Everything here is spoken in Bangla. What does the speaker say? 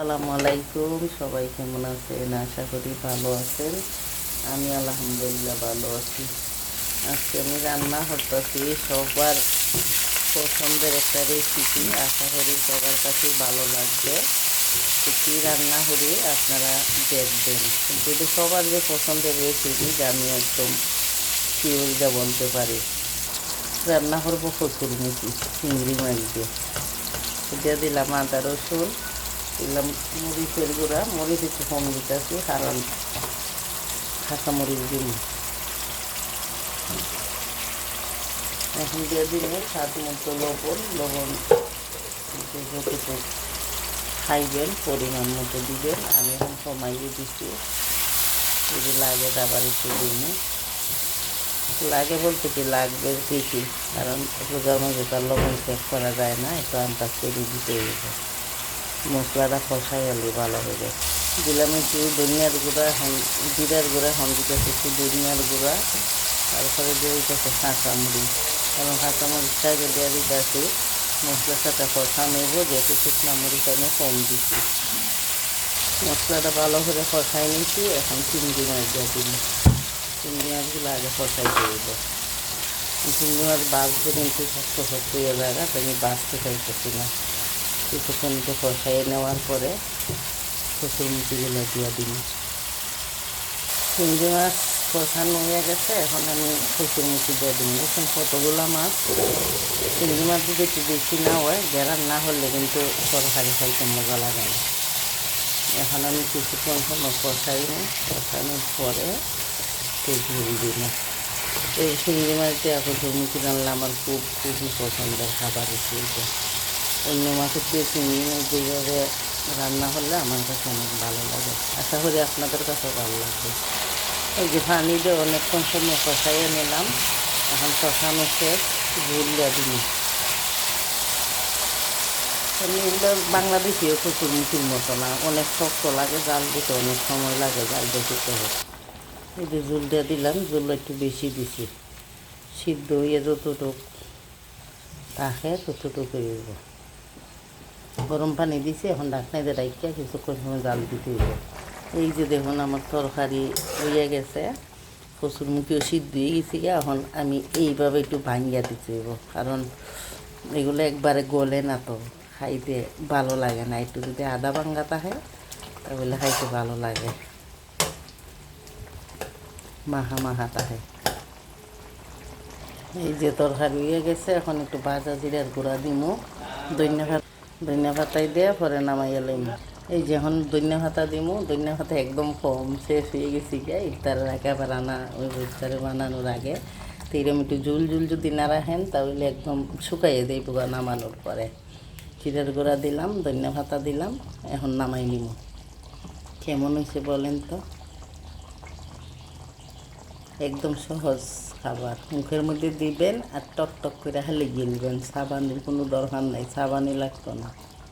আসসালামু আলাইকুম, সবাই কেমন আছেন? আশা করি ভালো আছেন। আমি আলহামদুলিল্লাহ ভালো আছি। আজকে আমি রান্না করতেছি সবার পছন্দের একটা রেসিপি আশা করি সবার কাছে ভালো লাগবে। কী রান্না করি আপনারা দেখবেন। কিন্তু এটা সবার যে পছন্দের রেসিপি যে আমি একদম শিওরিটা বলতে পারি। রান্না করব কচুর মুখি চিংড়ি মাছ দিয়ে। এটা দিলাম আদা রসুন। দিলাম মরিচের গুঁড়া মরিচ একটু কম দিতেছি, কারণ কাঁচা মরিচ দিন এখন দিয়ে দিলে স্বাদ মতো লবণ লবণ যতটুকু খাইবেন, পরিমাণ মতো দিবেন। আমি এখন কমাইয়ে দিচ্ছি। যদি লাগে আবার একটু দিন লাগে বলতে কি, লাগবে বেশি কারণ রোজার মধ্যে তার লবণ চেক করা যায় না একটু আন্দাজ করে দিতে হবে। মশলাটা কষাই হলে ভালো হবে দিলাম একটু ধনিয়ার গুঁড়া জিরার গুঁড়া হন দিতেছে একটু ধনিয়ার গুঁড়া, তারপরে দিয়ে দিতেছে কাঁচামরিচ কারণ কাঁচামরিচটা যদি দেওয়া দিতেছি মশলার সাথে কষা নেব, যেহেতু শুকনা মরিচ আমি কম দিচ্ছি মশলাটা ভালো করে কষাই নিচ্ছি এখন চিংড়ি মাছ দিয়ে দিন চিংড়ি মাছগুলো আগে কষাই দেব চিংড়ি মাছ বাঁচবে কিন্তু শক্ত শক্ত হয়ে তো আমি বাঁচতে চাইতেছি না। কিছুক্ষণ একটু কষাইয়ে নেওয়ার পরে কচুর মুচিগুলো দিয়ে দিন। চিংড়ি মাছ কষানো হয়ে গেছে, এখন আমি কচুর মুচি দিয়ে দিন। দেখুন কতগুলো মাছ। চিংড়ি মাছ যদি একটু বেশি না হয় গেরান না হলে কিন্তু তরকারি খাইতে মজা লাগে না। এখন আমি কিছুক্ষণ সময় কষাই নিই। কষানোর পরে একটু ঝুল দিন এই চিংড়ি মাছ দিয়ে কচুর মুচি রান্না আমার খুব, খুবই পছন্দের খাবার হিসেবে অন্য মাছের দিয়ে চিংড়ি যেভাবে রান্না করলে আমার কাছে অনেক ভালো লাগে। আশা করি আপনাদের কাছে ভালো লাগবে। এই যে পানি দিয়ে অনেকক্ষণ সময় কষাইয়ে নিলাম। এখন কষানো শেষ দিন এগুলো বাংলাদেশিও কুকুর মুখির মতো না, অনেক শক্ত লাগে, জাল দিতে অনেক সময় লাগে, জাল দিতে হবে এই যে দিয়ে দিলাম, ঝুল একটু বেশি দিছি। সিদ্ধ হয়ে যতটুক থাকে ততটুকু গরম পানি দিছি, এখন ডাকনাই দিয়ে রাখিয়া কিছুক্ষণ সময় জাল দিতে হইব। এই যে দেখুন আমার তরকারি হয়ে গেছে, কচুর মুখিও সিদ্ধ হয়ে গেছে এখন আমি এইভাবে একটু ভাঙ্গিয়া দিতে হইব, কারণ এগুলো একবারে গলে না তো, খাইতে ভালো লাগে না। একটু যদি আদা ভাঙ্গা থাকে, তাহলে খাইতে ভালো লাগে। মাহা মাহা থাকে। এই যে তরকারি হয়ে গেছে, এখন একটু ভাজা জিরার গুঁড়া দিমু দৈন্য দৈন্য ভাতাই দিয়ে পরে নামাই এলাম এই যে এখন দৈন্য ভাতা দিমু দৈন্য ভাতা একদম কম শেষ হয়ে গেছি গিয়া ইফতারের আগে আনা ওই ইফতারে বানানোর আগে। তো এরকম একটু জুল জুল যদি না রাখেন, তাহলে একদম শুকাইয়ে দেই পুরো নামানোর পরে। জিরার গুঁড়া দিলাম দৈন্য ভাতা দিলাম, এখন নামাই নিব কেমন হয়েছে বলেন তো? একদম সহজ খাবার। মুখের মধ্যে দিবেন আর টক টক করে হালে গিলবেন সাবানের কোনো দরকার নাই, সাবানই লাগতো না।